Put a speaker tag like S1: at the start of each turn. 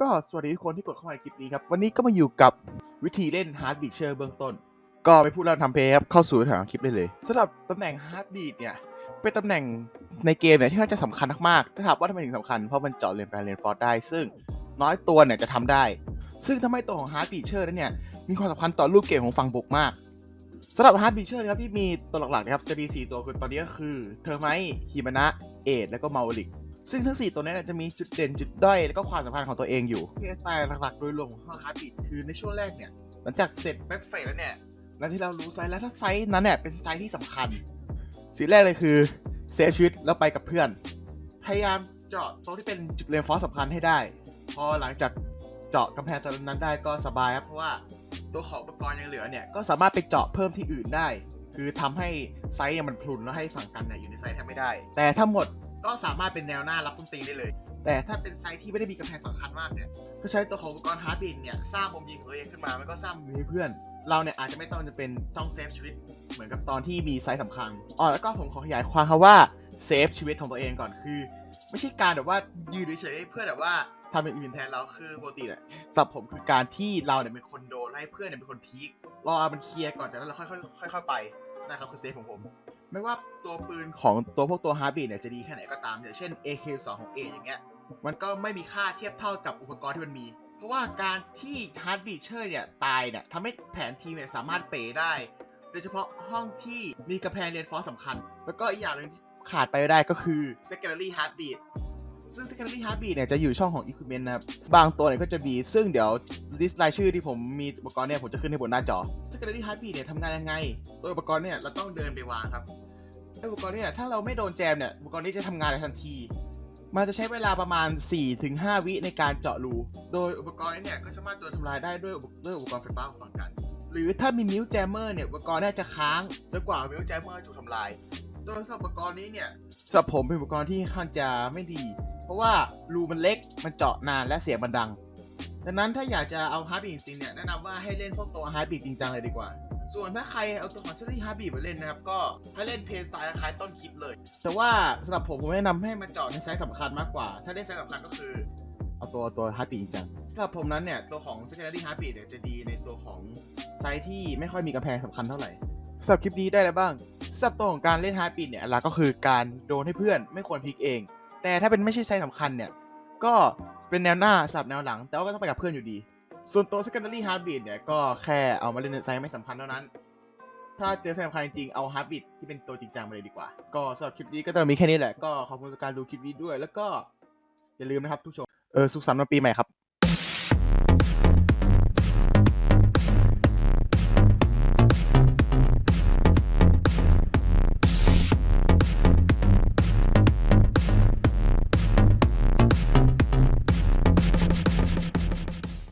S1: ก็สวัสดีทุกคนที่กดเข้ามาในคลิปนี้ครับ วันนี้ก็มาอยู่กับวิธีเล่น Heart Beat เชอร์เบื้องต้น ก็ไปพูดแล้วทำเพย์ครับเข้าสู่แถวคลิปได้เลยสำหรับตำแหน่ง Heart Beat เนี่ยเป็นตำแหน่งในเกมเนี่ยที่น่าจะสำคัญมากๆถ้าถามว่าทำไมถึงสำคัญเพราะมันเจาะเลนแฟนเลนฟอร์ดได้ ซึ่งน้อยตัวเนี่ยจะทำได้ ซึ่งทำให้ตัวของ Heart Beat เชอร์นั้นเนี่ยมีความสำคัญต่อรูปเกมของฝั่งบุกมากสำหรับ Heart Beat เชอร์นะครับที่มีตัวหลักๆนะครับจะมี 4 ตัวคือตอนนี้ก็คือเทอร์ไมฮิมานะ เอดแล้วก็มาลิก ซึ่งทั้ง 4 ตัวนี้จะมีจุดเด่นจุดด้อยแล้วก็ความสำคัญของตัวเองอยู่เพสไตล์หลักๆ โดยรวมของฮาร์ดบีทคือในช่วงแรกเนี่ยหลังจากเสร็จแบ็คเฟสแล้วเนี่ยหลังที่เรารู้ไซส์แล้วถ้าไซส์นั้นเนี่ยเป็นไซส์ที่สำคัญสิ่งแรกเลยคือเซฟชีวิตแล้วไปกับเพื่อน พยายามเจาะตรงที่เป็นจุดเรียนฟอสสำคัญให้ได้ พอหลังจากเจาะกำแพงตรงนั้นได้ก็สบายครับเพราะว่าตัวของอุปกรณ์ยังเหลือเนี่ยก็สามารถไปเจาะเพิ่มที่อื่นได้ คือทำให้ไซส์มันพลุนแล้วให้ฝั่งกันเนี่ยอยู่ในไซส์แทบไม่ได้ แต่ทั้งหมด ก็สามารถเป็นแนวหน้ารับต้นตีได้เลย แต่ถ้าเป็นไซส์ที่ไม่ได้มีกำแพงสำคัญมากเนี่ยก็ใช้ตัวของอุปกรณ์ฮาร์ดบินเนี่ยสร้างมุมยิงของตัวเองขึ้นมามันก็สร้างมุมให้เพื่อน เราเนี่ยอาจจะไม่ต้องจะเป็นต้องเซฟชีวิตเหมือนกับตอนที่มีไซส์สำคัญอ๋อแล้วก็ผมขอขยายความคำว่าเซฟชีวิตของตัวเองก่อนคือ ไม่ใช่การแบบว่ายืนเฉยๆเพื่อแบบว่าทำอย่างอื่นแทนเราคือปกติเนี่ยสำหรับผมคือการที่เราเนี่ยเป็นคนโดนให้เพื่อนเนี่ยเป็นคนพีครอมันเคลียร์ก่อนจากนั้นเราค่อยๆค่อยๆไปนะครับคือเซฟของผม ไม่ว่าตัวปืนของตัวพวกตัวฮาร์ดบีเนี่ยจะดีแค่ไหนก็ตามอย่างเช่น AK2 ของ A อย่างเงี้ยมันก็ไม่มีค่าเทียบเท่ากับอุปกรณ์ที่มันมี เพราะว่าการที่ฮาร์ดบีเชอร์เนี่ยตายเนี่ยทำให้แผนทีมเนี่ยสามารถเปได้ โดยเฉพาะห้องที่มีกระแพงเรียนฟอสสำคัญ แล้วก็อีกอย่างหนึ่งที่ขาดไปไม่ได้ก็คือ secondary heartbeat ซึ่ง secondary heartbeat เนี่ยจะอยู่ช่องของ equipment นะครับ บางตัวเนี่ยก็จะมี ซึ่งเดี๋ยว list รายชื่อที่ผมมีอุปกรณ์เนี่ยผมจะขึ้นให้บนหน้าจอ secondary heartbeat เนี่ยทำงานยังไง โดยอุปกรณ์เนี่ยเราต้องเดินไปวางครับไออุปกรณ์เนี่ยถ้าเราไม่โดนแจมเนี่ยอุปกรณ์นี้จะทำงานในทันที มันจะใช้เวลาประมาณ 4-5 วิในการเจาะรู โดยอุปกรณ์นี้เนี่ยก็สามารถโดนทำลายได้ด้วยด้วยอุปกรณ์ไฟฟ้าของฝั่งกัน หรือถ้ามีมิวแจมเมอร์เนี่ยอุปกรณ์นี่ยจะค้างจนกว่ามิวแจมเมอร์ถูกทำลายโดยสอุปกรณ์นี้เนี่ยสำหรับผมเป็นอุปกรณ์ที่ค่อนจะไม่ดี เพราะว่ารูมันเล็กมันเจาะนานและเสียงมันดัง ดังนั้นถ้าอยากจะเอาฮาร์ดบีจริงๆเนี่ยแนะนำว่าให้เล่นพวกตัวฮาร์ดบีจริงจังเลยดีกว่า ส่วนถ้าใครเอาตัวของเซอรี่ฮาร์ดบีมาเล่นนะครับ ก็ให้เล่นเพลย์สไตล์คล้ายต้นคลิปเลย แต่ว่าสำหรับผมผมแนะนำให้มาเจาะในไซส์สำคัญมากกว่า ถ้าเล่นไซส์สำคัญก็คือเอาตัวตัวฮาร์ดบีจริงจังสำหรับผมนั้นเนี่ยตัวของ secondary heartbeat เนี่ยจะดีในตัวของไซส์ที่ไม่ค่อยมีกำแพงสำคัญเท่าไหร่สำหรับคลิปนี้ได้แล้วบ้างสำหรับตัวของการเล่นฮาร์ดบีทเนี่ยหลักก็คือการโดนให้เพื่อนไม่ควรพลิกเอง แต่ถ้าเป็นไม่ใช่ไซส์สำคัญเนี่ย ก็เป็นแนวหน้าสลับแนวหลัง แต่ว่าก็ต้องไปกับเพื่อนอยู่ดี ส่วนตัว secondary heartbeat เนี่ย ก็แค่เอามาเล่นในไซส์ไม่สำคัญเท่านั้น ถ้าเจอไซส์สำคัญจริงๆเอา heartbeat ที่เป็นตัวจริงจังมาเลยดีกว่า ก็สำหรับคลิปนี้ก็จะมีแค่นี้แหละ ก็ขอบคุณสำหรับการดูคลิปนี้ด้วย แล้วก็อย่าลืมนะครับทุกชม เออสุขสันต์วันปีใหม่ครับ